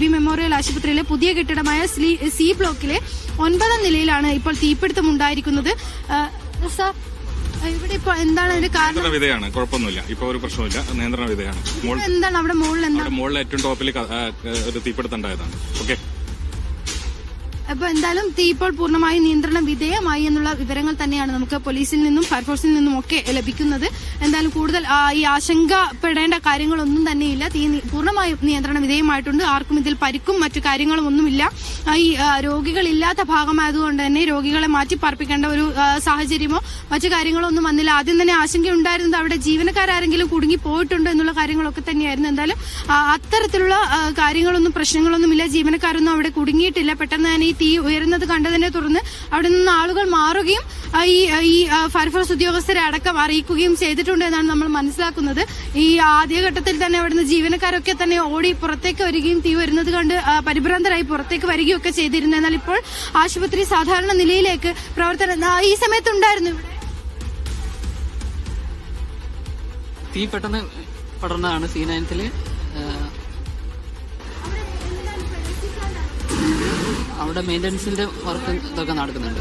B memorial ആശുപത്രിയിലെ പുതിയ കെട്ടിടമായ C ബ്ലോക്കിലെ ഒൻപതാം നിലയിലാണ് ഇപ്പോൾ തീപിടുത്തം ഉണ്ടായിരിക്കുന്നത്. സാർ ഇവിടെ ഇപ്പൊ എന്താണ് അതിന്റെ കാരണം? വിധയാണ്. കുഴപ്പമൊന്നുമില്ല. ഇപ്പൊ ഒരു പ്രശ്നമില്ല നിയന്ത്രണ വിധയാണ്. എന്താണ്? അവിടെ മുകളിൽ എന്താണ് മുകളിൽ ഏറ്റവും ടോപ്പിൽ ഒരു തീപിടുത്തം ഉണ്ടായതാണ്. ഓക്കെ? അപ്പൊ എന്തായാലും തീ ഇപ്പോൾ പൂർണമായും നിയന്ത്രണ വിധേയമായി എന്നുള്ള വിവരങ്ങൾ തന്നെയാണ് നമുക്ക് പോലീസിൽ നിന്നും ഫയർഫോഴ്സിൽ നിന്നും ഒക്കെ ലഭിക്കുന്നത്. എന്തായാലും കൂടുതൽ ഈ ആശങ്കപ്പെടേണ്ട കാര്യങ്ങളൊന്നും തന്നെയില്ല. തീ പൂർണമായി നിയന്ത്രണ വിധേയമായിട്ടുണ്ട്. ആർക്കും ഇതിൽ പരിക്കും മറ്റു കാര്യങ്ങളും ഒന്നുമില്ല. ഈ രോഗികളില്ലാത്ത ഭാഗമായതുകൊണ്ട് തന്നെ രോഗികളെ മാറ്റി പാർപ്പിക്കേണ്ട ഒരു സാഹചര്യമോ മറ്റു കാര്യങ്ങളോ ഒന്നും വന്നില്ല. ആദ്യം തന്നെ ആശങ്കയുണ്ടായിരുന്നത് അവിടെ ജീവനക്കാരെങ്കിലും കുടുങ്ങി പോയിട്ടുണ്ടോ എന്നുള്ള കാര്യങ്ങളൊക്കെ തന്നെയായിരുന്നു. എന്തായാലും അത്തരത്തിലുള്ള കാര്യങ്ങളൊന്നും പ്രശ്നങ്ങളൊന്നുമില്ല. ജീവനക്കാരൊന്നും അവിടെ കുടുങ്ങിയിട്ടില്ല. പെട്ടെന്ന് തന്നെ ഈ തീ ഉയരുന്നത് കണ്ടതിനെ തുടർന്ന് അവിടെ നിന്ന് ആളുകൾ മാറുകയും ഈ ഈ ഫയർഫോഴ്സ് ഉദ്യോഗസ്ഥരെ അടക്കം അറിയിക്കുകയും ചെയ്തിട്ടുണ്ട് എന്നാണ് നമ്മൾ മനസ്സിലാക്കുന്നത്. ഈ ആദ്യഘട്ടത്തിൽ തന്നെ അവിടുന്ന് ജീവനക്കാരൊക്കെ തന്നെ ഓടി പുറത്തേക്ക് വരികയും തീ വരുന്നത് കണ്ട് പരിഭ്രാന്തരായി പുറത്തേക്ക് വരികയൊക്കെ ചെയ്തിരുന്നു. എന്നാൽ ഇപ്പോൾ ആശുപത്രി സാധാരണ നിലയിലേക്ക് പ്രവർത്തനം ഈ സമയത്തുണ്ടായിരുന്നു ഇവിടെ. തീ പെട്ടെന്ന് പടർന്നതാണ് സി അവിടെ മെയിന്റനൻസിന്റെ വർക്ക് ഇതൊക്കെ നടക്കുന്നുണ്ട്.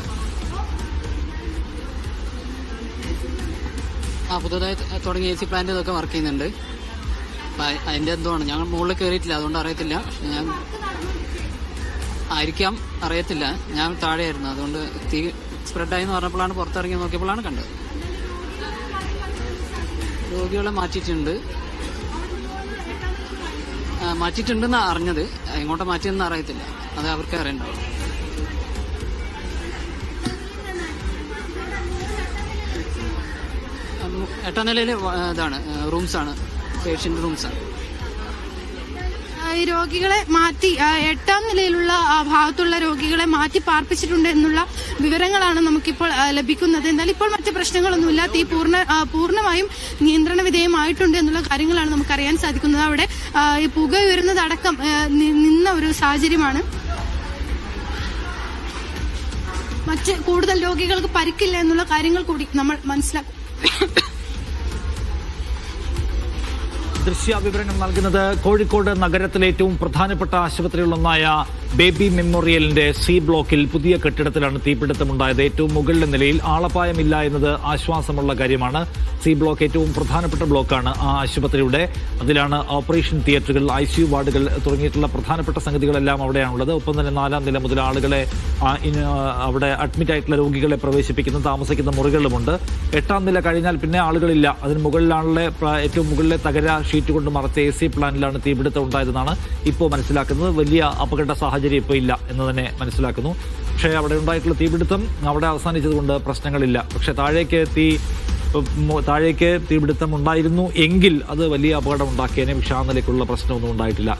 ആ പുതുതായി തുടങ്ങിയ എ സി പ്ലാന്റ് ഇതൊക്കെ വർക്ക് ചെയ്യുന്നുണ്ട്. അപ്പൊ അ- അതിന്റെ എന്തോ ആണ് ഞങ്ങൾ മുകളിൽ കയറിയിട്ടില്ല അതുകൊണ്ട് അറിയത്തില്ല. ഞാൻ ആയിരിക്കാം അറിയത്തില്ല. ഞാൻ താഴെയായിരുന്നു അതുകൊണ്ട് തീ സ്പ്രെഡായി എന്ന് പറഞ്ഞപ്പോഴാണ് പുറത്തിറങ്ങി നോക്കിയപ്പോഴാണ് കണ്ടത്. രോഗികളെ മാറ്റിയിട്ടുണ്ട്. മാറ്റിയിട്ടുണ്ടെന്നാണ് മാറ്റിയിട്ടുണ്ടെന്ന് അറിഞ്ഞത്. എങ്ങോട്ടാ മാറ്റിയെന്ന് അറിയത്തില്ല. അത് അവർക്ക് അറിയണ്ടാവും. എട്ടാം നിലയിൽ ഇതാണ് റൂംസ് ആണ് പേഷ്യന്റ് റൂംസ് ആണ് രോഗികളെ മാറ്റി എട്ടാം നിലയിലുള്ള ഭാഗത്തുള്ള രോഗികളെ മാറ്റി പാർപ്പിച്ചിട്ടുണ്ട് എന്നുള്ള വിവരങ്ങളാണ് നമുക്കിപ്പോൾ ലഭിക്കുന്നത്. എന്നാൽ ഇപ്പോൾ മറ്റ് പ്രശ്നങ്ങളൊന്നുമില്ല. തീ പൂർണ പൂർണമായും നിയന്ത്രണ വിധേയമായിട്ടുണ്ട് എന്നുള്ള കാര്യങ്ങളാണ് നമുക്കറിയാൻ സാധിക്കുന്നത്. അവിടെ ഈ പുക ഉയരുന്നതടക്കം നിന്ന ഒരു സാഹചര്യമാണ്. മറ്റ് കൂടുതൽ രോഗികൾക്ക് പരിക്കില്ല എന്നുള്ള കാര്യങ്ങൾ കൂടി നമ്മൾ മനസ്സിലാക്കും. ദൃശ്യ വിവരങ്ങൾ നൽകുന്നത് കോഴിക്കോട് നഗരത്തിലെ ഏറ്റവും പ്രധാനപ്പെട്ട ആശുപത്രികളിലൊന്നായ ബേബി മെമ്മോറിയലിന്റെ സി ബ്ലോക്കിൽ പുതിയ കെട്ടിടത്തിലാണ് തീപിടുത്തമുണ്ടായത്. ഏറ്റവും മുകളിലെ നിലയിൽ ആളപായമില്ല എന്നത് ആശ്വാസമുള്ള കാര്യമാണ്. സി ബ്ലോക്ക് ഏറ്റവും പ്രധാനപ്പെട്ട ബ്ലോക്കാണ് ആ ആശുപത്രിയുടെ. അതിലാണ് ഓപ്പറേഷൻ തിയേറ്ററുകൾ ഐ സി യു വാർഡുകൾ തുടങ്ങിയിട്ടുള്ള പ്രധാനപ്പെട്ട സംഗതികളെല്ലാം അവിടെയാണുള്ളത്. ഒപ്പം തന്നെ നാലാം നില മുതൽ ആളുകളെ അവിടെ അഡ്മിറ്റ് ആയിട്ടുള്ള രോഗികളെ പ്രവേശിപ്പിക്കുന്ന താമസിക്കുന്ന മുറികളുമുണ്ട്. എട്ടാം നില കഴിഞ്ഞാൽ പിന്നെ ആളുകളില്ല. അതിന് മുകളിലാണുള്ള ഏറ്റവും മുകളിലെ തകര ഷീറ്റ് കൊണ്ട് മറച്ച എ സി പ്ലാനിലാണ് തീപിടുത്തം ഉണ്ടായതെന്നാണ് ഇപ്പോൾ മനസ്സിലാക്കുന്നത്. വലിയ അപകട സാഹചര്യം ഇപ്പോൾ ഇല്ല എന്ന് തന്നെ മനസ്സിലാക്കുന്നു. പക്ഷേ അവിടെ ഉണ്ടായിട്ടുള്ള തീപിടുത്തം അവിടെ അവസാനിച്ചതുകൊണ്ട് പ്രശ്നങ്ങളില്ല. പക്ഷേ താഴേക്ക് തീ താഴേക്ക് തീപിടുത്തം ഉണ്ടായിരുന്നു എങ്കിൽ അത് വലിയ അപകടം ഉണ്ടാക്കിയതിനെ ആ പ്രശ്നമൊന്നും ഉണ്ടായിട്ടില്ല.